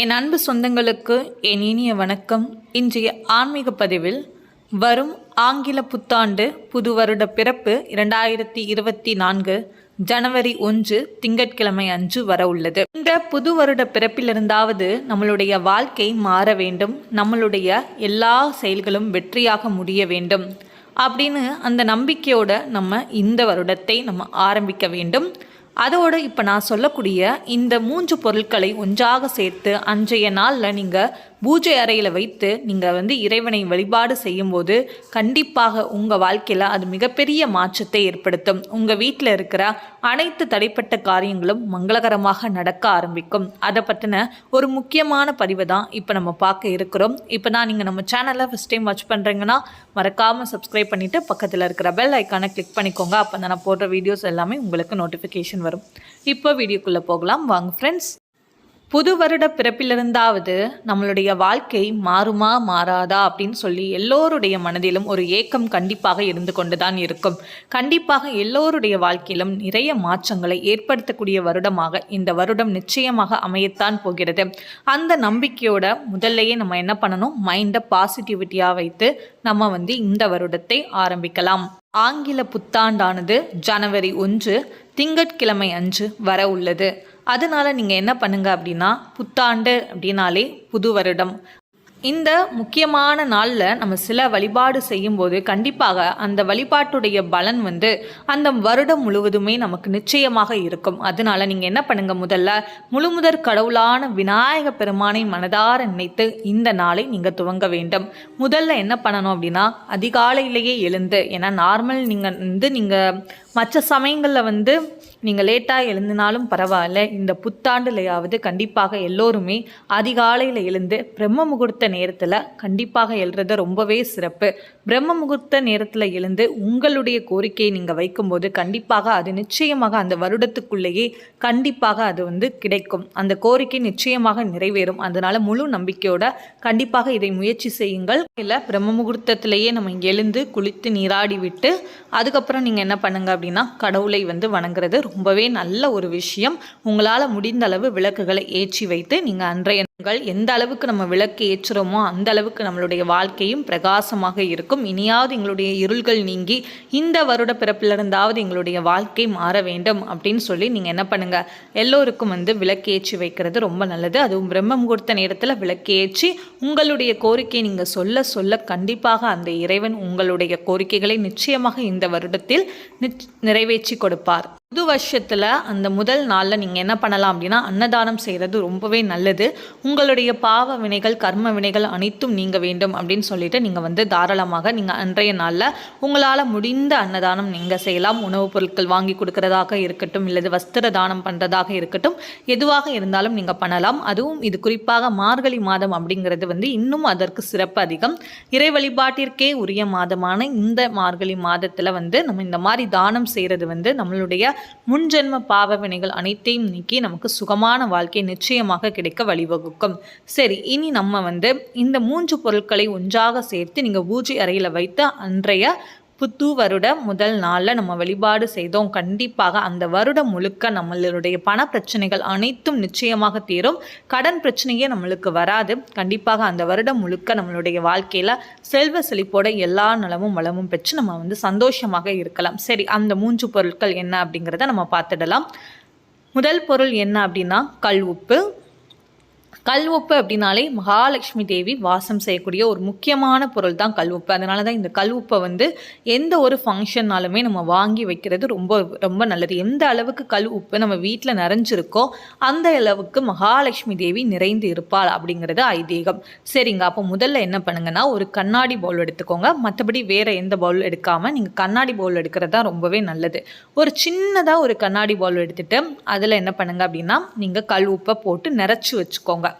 என் அன்பு சொந்தங்களுக்கு என் இனிய வணக்கம். இன்றைய ஆன்மீக பதிவில் வரும் ஆங்கில புத்தாண்டு புது வருட பிறப்பு இரண்டாயிரத்தி இருபத்தி நான்கு ஜனவரி ஒன்று திங்கட்கிழமை அன்று வர உள்ளது. இந்த புது வருட பிறப்பிலிருந்தாவது நம்மளுடைய வாழ்க்கை மாற வேண்டும். நம்மளுடைய எல்லா செயல்களும் வெற்றியாக முடிய வேண்டும். அப்படின்னு அந்த நம்பிக்கையோட நம்ம இந்த வருடத்தை நம்ம ஆரம்பிக்க வேண்டும். அதோடு இப்போ நான் சொல்லக்கூடிய இந்த மூன்று பொருட்களை ஒன்றாக சேர்த்து அன்றைய நாளில் நீங்கள் பூஜை அறையில் வைத்து நீங்கள் வந்து இறைவனை வழிபாடு செய்யும்போது கண்டிப்பாக உங்கள் வாழ்க்கையில் அது மிகப்பெரிய மாற்றத்தை ஏற்படுத்தும். உங்கள் வீட்டில் இருக்கிற அனைத்து தடைப்பட்ட காரியங்களும் மங்களகரமாக நடக்க ஆரம்பிக்கும். அதை பற்றின ஒரு முக்கியமான பதிவை தான் இப்போ நம்ம பார்க்க இருக்கிறோம். இப்போ நான் நீங்கள் நம்ம சேனலை ஃபஸ்ட் டைம் வாட்ச் பண்ணுறீங்கன்னா மறக்காமல் சப்ஸ்கிரைப் பண்ணிவிட்டு பக்கத்தில் இருக்கிற பெல் ஐக்கானை கிளிக் பண்ணிக்கோங்க. அப்போ நான் போடுற வீடியோஸ் எல்லாமே உங்களுக்கு நோட்டிஃபிகேஷன் வரும். இப்போ வீடியோக்குள்ளே போகலாம். வாங்க ஃப்ரெண்ட்ஸ் புது வருட பிறப்பிலிருந்தாவது நம்மளுடைய வாழ்க்கை மாறுமா மாறாதா அப்படின்னு சொல்லி எல்லோருடைய மனதிலும் ஒரு ஏக்கம் கண்டிப்பாக இருந்து கொண்டுதான் இருக்கும். கண்டிப்பாக எல்லோருடைய வாழ்க்கையிலும் நிறைய மாற்றங்களை ஏற்படுத்தக்கூடிய வருடமாக இந்த வருடம் நிச்சயமாக அமையத்தான் போகிறது. அந்த நம்பிக்கையோட முதல்லையே நம்ம என்ன பண்ணணும்? மைண்டை பாசிட்டிவிட்டியாக வைத்து நம்ம வந்து இந்த வருடத்தை ஆரம்பிக்கலாம். ஆங்கில புத்தாண்டானது ஜனவரி ஒன்று திங்கட்கிழமை அன்று வர உள்ளது. அதனால் நீங்கள் என்ன பண்ணுங்கள் அப்படின்னா புத்தாண்டு அப்படின்னாலே புது வருடம். இந்த முக்கியமான நாளில் நம்ம சில வழிபாடு செய்யும்போது கண்டிப்பாக அந்த வழிபாட்டுடைய பலன் வந்து அந்த வருடம் முழுவதுமே நமக்கு நிச்சயமாக இருக்கும். அதனால நீங்கள் என்ன பண்ணுங்கள் முதல்ல முழுமுதற் கடவுளான விநாயக பெருமானை மனதார நினைத்து இந்த நாளை நீங்கள் துவங்க வேண்டும். முதல்ல என்ன பண்ணணும் அப்படின்னா அதிகாலையிலேயே எழுந்து ஏன்னா நார்மல் நீங்கள் வந்து நீங்கள் மற்ற சமயங்களில் வந்து நீங்கள் லேட்டாக எழுந்தினாலும் பரவாயில்ல. இந்த புத்தாண்டுலையாவது கண்டிப்பாக எல்லோருமே அதிகாலையில் எழுந்து பிரம்ம முகூர்த்த நேரத்தில் கண்டிப்பாக எழுறது ரொம்பவே சிறப்பு. பிரம்ம முகூர்த்த நேரத்தில் எழுந்து உங்களுடைய கோரிக்கையை நீங்கள் வைக்கும்போது கண்டிப்பாக அது நிச்சயமாக அந்த வருடத்துக்குள்ளேயே கண்டிப்பாக அது வந்து கிடைக்கும். அந்த கோரிக்கை நிச்சயமாக நிறைவேறும். அதனால் முழு நம்பிக்கையோட கண்டிப்பாக இதை முயற்சி செய்யுங்கள். இல்லை பிரம்ம முகூர்த்தத்திலேயே நம்ம எழுந்து குளித்து நீராடி விட்டு அதுக்கப்புறம் நீங்கள் என்ன பண்ணுங்கள் அப்படின்னா கடவுளை வந்து வணங்குறது ரொம்பவே நல்ல ஒரு விஷயம். உங்களால் முடிந்த அளவு விளக்குகளை ஏற்றி வைத்து நீங்கள் அன்றைய எந்த அளவுக்கு நம்ம விளக்கு ஏற்றுறோமோ அந்த அளவுக்கு நம்மளுடைய வாழ்க்கையும் பிரகாசமாக இருக்கும். இனியாவது எங்களுடைய இருள்கள் நீங்கி இந்த வருட பிறப்பிலிருந்தாவது எங்களுடைய வாழ்க்கை மாற வேண்டும் அப்படின்னு சொல்லி நீங்கள் என்ன பண்ணுங்கள் எல்லோருக்கும் வந்து விளக்கு ஏற்றி வைக்கிறது ரொம்ப நல்லது. அதுவும் பிரம்ம முகூர்த்த நேரத்தில் விளக்கு ஏற்றி உங்களுடைய கோரிக்கையை நீங்கள் சொல்ல சொல்ல கண்டிப்பாக அந்த இறைவன் உங்களுடைய கோரிக்கைகளை நிச்சயமாக இந்த வருடத்தில் நிறைவேற்றி கொடுப்பார். புது வருஷத்தில் அந்த முதல் நாளில் நீங்கள் என்ன பண்ணலாம் அப்படின்னா அன்னதானம் செய்கிறது ரொம்பவே நல்லது. உங்களுடைய பாவ வினைகள் கர்ம வினைகள் அனைத்தும் நீங்க வேண்டும் அப்படின்னு சொல்லிட்டு நீங்கள் வந்து தாராளமாக நீங்கள் அன்றைய நாளில் உங்களால் முடிந்த அன்னதானம் நீங்கள் செய்யலாம். உணவுப் பொருட்கள் வாங்கி கொடுக்கறதாக இருக்கட்டும் இல்லது வஸ்திர தானம் பண்ணுறதாக இருக்கட்டும் எதுவாக இருந்தாலும் நீங்கள் பண்ணலாம். அதுவும் இது குறிப்பாக மார்கழி மாதம் அப்படிங்கிறது வந்து இன்னும் அதற்கு சிறப்பு அதிகம். இறை வழிபாட்டிற்கே உரிய மாதமான இந்த மார்கழி மாதத்தில் வந்து நம்ம இந்த மாதிரி தானம் செய்கிறது வந்து நம்மளுடைய முன்ஜென்ம பாவ வினைகள் அனைத்தையும் நீக்கி நமக்கு சுகமான வாழ்க்கை நிச்சயமாக கிடைக்க வழிவகுக்கும். சரி இனி நம்ம வந்து இந்த மூன்று பொருட்களை ஒன்றாக சேர்த்து நீங்கள் பூஜை அறையில் வைத்து அன்றைய புத்து வருட முதல் நாளில் நம்ம வழிபாடு செய்தோம். கண்டிப்பாக அந்த வருடம் முழுக்க நம்மளுடைய பண பிரச்சனைகள் அனைத்தும் நிச்சயமாக தீரும். கடன் பிரச்சனையே நம்மளுக்கு வராது. கண்டிப்பாக அந்த வருடம் முழுக்க நம்மளுடைய வாழ்க்கையில் செல்வ செழிப்போட எல்லா நலமும் வளமும் பெற்று நம்ம வந்து சந்தோஷமாக இருக்கலாம். சரி அந்த மூன்று பொருட்கள் என்ன அப்படிங்கிறத நம்ம பார்த்துடலாம். முதல் பொருள் என்ன அப்படின்னா கல் உப்பு. கல் அப்படின்னாலே மகாலட்சுமி தேவி வாசம் செய்யக்கூடிய ஒரு முக்கியமான பொருள் தான் கல் அதனால தான் இந்த கல் உப்பை வந்து எந்த ஒரு ஃபங்க்ஷன்னாலுமே நம்ம வாங்கி வைக்கிறது ரொம்ப ரொம்ப நல்லது. எந்த அளவுக்கு கல் உப்பு நம்ம வீட்டில் நிறைஞ்சிருக்கோ அந்த அளவுக்கு மகாலட்சுமி தேவி நிறைந்து இருப்பாள் அப்படிங்கிறது ஐதீகம். சரிங்க அப்போ முதல்ல என்ன பண்ணுங்கன்னா ஒரு கண்ணாடி பவுல் எடுத்துக்கோங்க. மற்றபடி வேறு எந்த பவுல் எடுக்காமல் நீங்கள் கண்ணாடி பவுல் எடுக்கிறது தான் ரொம்பவே நல்லது. ஒரு சின்னதாக ஒரு கண்ணாடி பவுல் எடுத்துகிட்டு அதில் என்ன பண்ணுங்கள் அப்படின்னா நீங்கள் கல் உப்பை போட்டு நிறச்சி வச்சுக்கோங்க.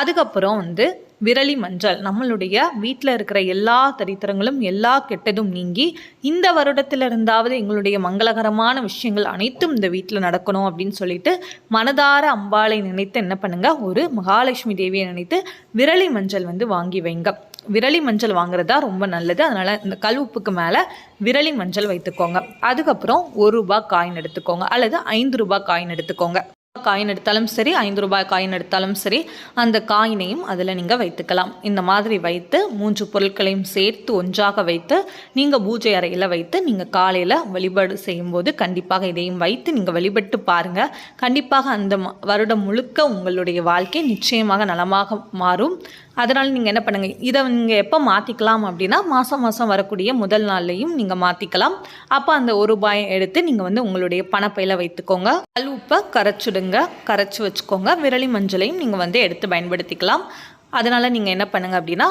அதுக்கப்புறம் வந்து விரலி மஞ்சள். நம்மளுடைய வீட்டில் இருக்கிற எல்லா தரித்திரங்களும் எல்லா கெட்டதும் நீங்கி இந்த வருடத்தில் இருந்தாவது எங்களுடைய மங்களகரமான விஷயங்கள் அனைத்தும் இந்த வீட்டில் நடக்கணும் அப்படின்னு சொல்லிட்டு மனதார அம்பாளை நினைத்து என்ன பண்ணுங்கள் ஒரு மகாலட்சுமி தேவியை நினைத்து விரலி மஞ்சள் வந்து வாங்கி வைங்க. விரலி மஞ்சள் வாங்குறதா ரொம்ப நல்லது. அதனால் இந்த கல் உப்புக்கு மேலே விரலி மஞ்சள் வைத்துக்கோங்க. அதுக்கப்புறம் ஒரு ரூபாய் காயின் எடுத்துக்கோங்க. அல்லது ஐந்து ரூபாய் காயின் எடுத்துக்கோங்க. காயின் எடுத்தாலும் சரி ஐந்து ரூபாய் காயின் எடுத்தாலும் சரி அந்த காயினையும் அதில் நீங்கள் வைத்துக்கலாம். இந்த மாதிரி வைத்து மூன்று பொருட்களையும் சேர்த்து ஒன்றாக வைத்து நீங்கள் பூஜை அறையில் வைத்து நீங்கள் காலையில் வழிபாடு செய்யும்போது கண்டிப்பாக இதையும் வைத்து நீங்கள் வழிபட்டு பாருங்கள் கண்டிப்பாக அந்த வருடம் முழுக்க உங்களுடைய வாழ்க்கை நிச்சயமாக நலமாக மாறும். அதனால் நீங்கள் என்ன பண்ணுங்கள் இதை நீங்கள் எப்போ மாற்றிக்கலாம் அப்படின்னா மாதம் மாதம் வரக்கூடிய முதல் நாள்லையும் நீங்கள் மாற்றிக்கலாம் அப்போ அந்த ஒரு ரூபாயை எடுத்து நீங்கள் வந்து உங்களுடைய பணப்பையில் வைத்துக்கோங்க. கல் உப்பை கரைச்சிடுங்க. கரைச்சி வச்சுக்கோங்க. விரலி மஞ்சளையும் நீங்கள் வந்து எடுத்து பயன்படுத்திக்கலாம். அதனால் நீங்கள் என்ன பண்ணுங்கள் அப்படின்னா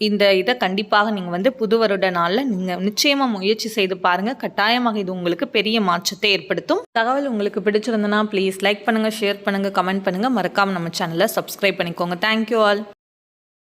இந்த இதை கண்டிப்பாக நீங்கள் வந்து புது வருட நாளில் நீங்கள் நிச்சயமாக முயற்சி செய்து பாருங்கள் கட்டாயமாக இது உங்களுக்கு பெரிய மாற்றத்தை ஏற்படுத்தும். தகவல் உங்களுக்கு பிடிச்சிருந்தனா ப்ளீஸ் லைக் பண்ணுங்கள் ஷேர் பண்ணுங்கள் கமெண்ட் பண்ணுங்கள் மறக்காமல் நம்ம சேனலை சப்ஸ்கிரைப் பண்ணிக்கோங்க. Thank you all